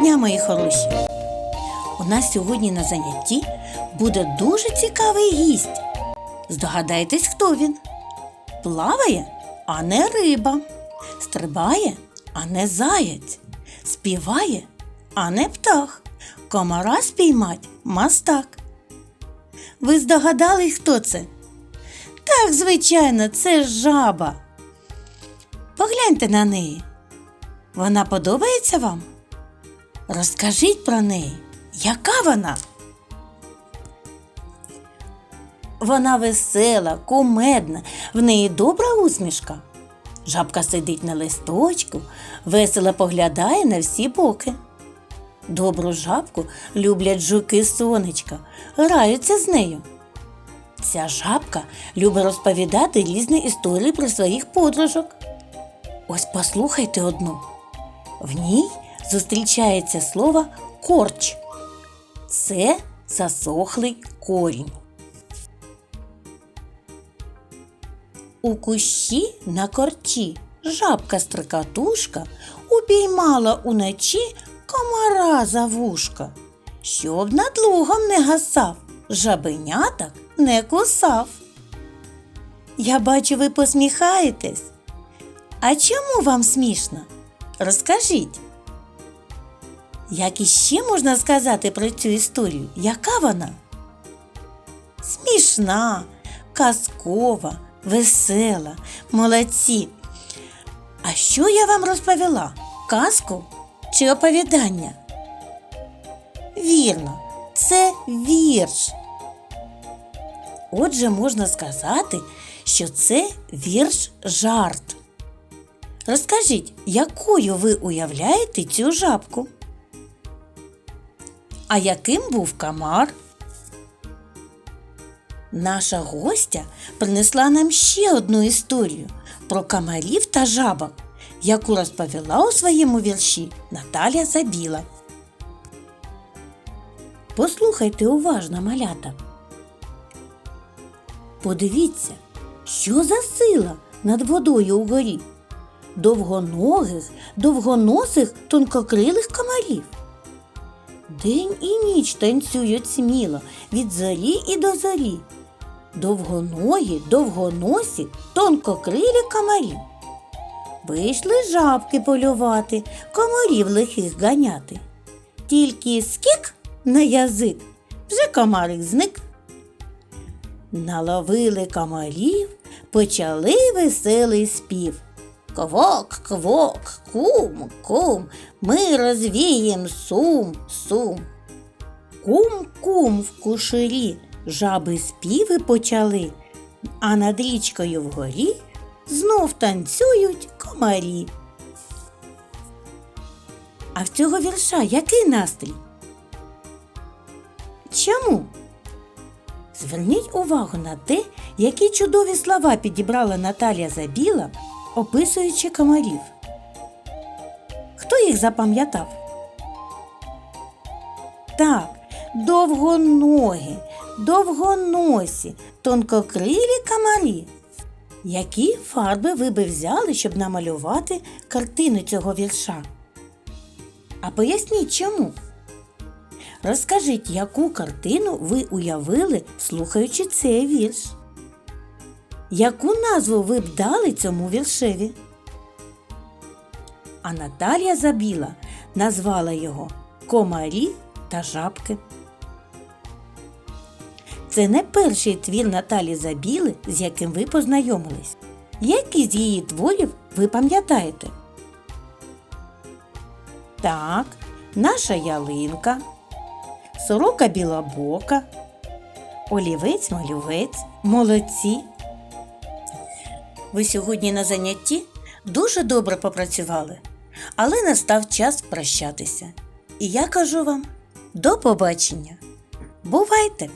дня, мої хороші! У нас сьогодні на занятті буде дуже цікавий гість. Здогадайтесь, хто він? Плаває, а не риба. Стрибає, а не заєць. Співає, а не птах. Комара спіймать мастак. Ви здогадались, хто це? Так, звичайно, це жаба. Погляньте на неї. Вона подобається вам? Розкажіть про неї. Яка вона? Вона весела, кумедна, в неї добра усмішка. Жабка сидить на листочку, весело поглядає на всі боки. Добру жабку люблять жуки сонечка, граються з нею. Ця жабка любить розповідати різні історії про своїх подружок. Ось послухайте одну. В ній зустрічається слово корч. Це засохлий корінь. У кущі на корчі жабка-стрикатушка упіймала уночі комара за вушка, щоб над лугом не гасав, жабеняток не кусав. Я бачу, ви посміхаєтесь. А чому вам смішно? Розкажіть. Як іще можна сказати про цю історію? Яка вона? Смішна, казкова, весела, молодці. А що я вам розповіла? Казку чи оповідання? Вірно, це вірш. Отже, можна сказати, що це вірш жарт. Розкажіть, якою ви уявляєте цю жабку? А яким був комар? Наша гостя принесла нам ще одну історію про комарів та жабок, яку розповіла у своєму вірші Наталя Забіла. Послухайте уважно, малята. Подивіться, що за сила над водою угорі довгоногих, довгоносих тонкокрилих комарів. День і ніч танцюють сміло від зорі і до зорі. Довгоногі, довгоносі, тонкокрилі комарі. Вийшли жабки полювати, комарів лихих ганяти. Тільки скік на язик, вже комарик зник. Наловили комарів, почали веселий спів. Квок, квок, кум, кум, ми розвієм сум, сум. Кум, кум в куширі, жаби співи почали, а над річкою вгорі знов танцюють комарі. А в цього вірша який настрій? Чому? Зверніть увагу на те, які чудові слова підібрала Наталія Забіла, описуючи комарів. Хто їх запам'ятав? Так, довгоногі, довгоносі, тонкокрилі комарі. Які фарби ви би взяли, щоб намалювати картину цього вірша? А поясніть чому? Розкажіть, яку картину ви уявили, слухаючи цей вірш? Яку назву ви б дали цьому віршеві? А Наталія Забіла назвала його Комарі та жабки. Це не перший твір Наталі Забіли, з яким ви познайомились. Які з її творів ви пам'ятаєте? Так, наша ялинка, сорока білобока, олівець малювець, молодці. Ви сьогодні на занятті дуже добре попрацювали, але настав час прощатися. І я кажу вам до побачення. Бувайте!